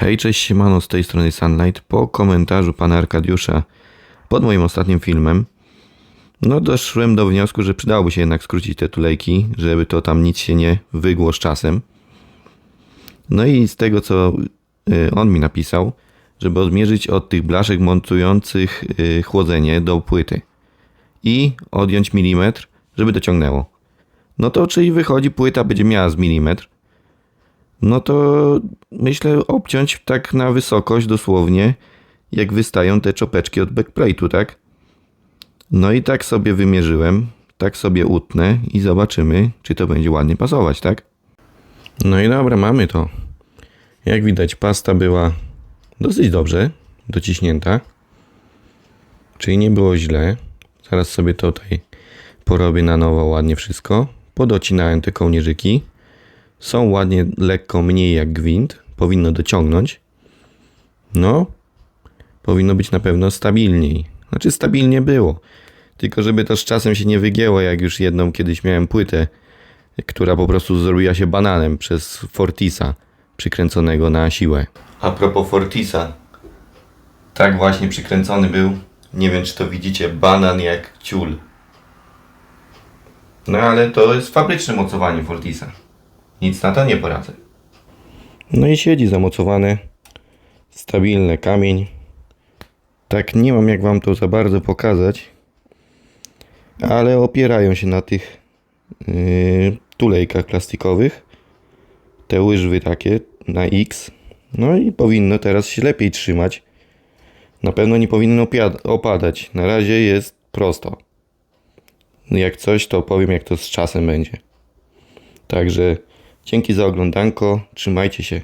Hej, cześć, siemano, z tej strony Sunlight. Po komentarzu pana Arkadiusza pod moim ostatnim filmem, no doszłem do wniosku, że przydałoby się jednak skrócić te tulejki, żeby to tam nic się nie wygło z czasem. No i z tego, co y, on mi napisał, żeby odmierzyć od tych blaszek montujących y, chłodzenie do płyty i odjąć milimetr, żeby dociągnęło. No to czyli wychodzi, płyta będzie miała z milimetr, no to myślę obciąć tak na wysokość dosłownie, jak wystają te czopeczki od backplate'u, tak? No i tak sobie wymierzyłem, tak sobie utnę i zobaczymy, czy to będzie ładnie pasować, tak? No i dobra, mamy to. Jak widać, pasta była dosyć dobrze dociśnięta, czyli nie było źle. Zaraz sobie tutaj porobię na nowo ładnie wszystko. Podocinałem te kołnierzyki. Są ładnie lekko mniej jak gwint. Powinno dociągnąć. No, powinno być na pewno stabilniej. Znaczy stabilnie było. Tylko żeby to z czasem się nie wygięło, jak już jedną kiedyś miałem płytę, która po prostu zrobiła się bananem przez Fortisa przykręconego na siłę. A propos Fortisa. Tak właśnie przykręcony był. Nie wiem, czy to widzicie, banan jak ciul. No ale to jest fabryczne mocowanie Fortisa. Nic na to nie poradzę. No i siedzi zamocowany. Stabilny kamień. Tak nie mam jak wam to za bardzo pokazać. Ale opierają się na tych yy, tulejkach plastikowych. Te łyżwy takie na X. No i powinno teraz się lepiej trzymać. Na pewno nie powinno opadać. Na razie jest prosto. Jak coś, to powiem, jak to z czasem będzie. Także dzięki za oglądanko. Trzymajcie się.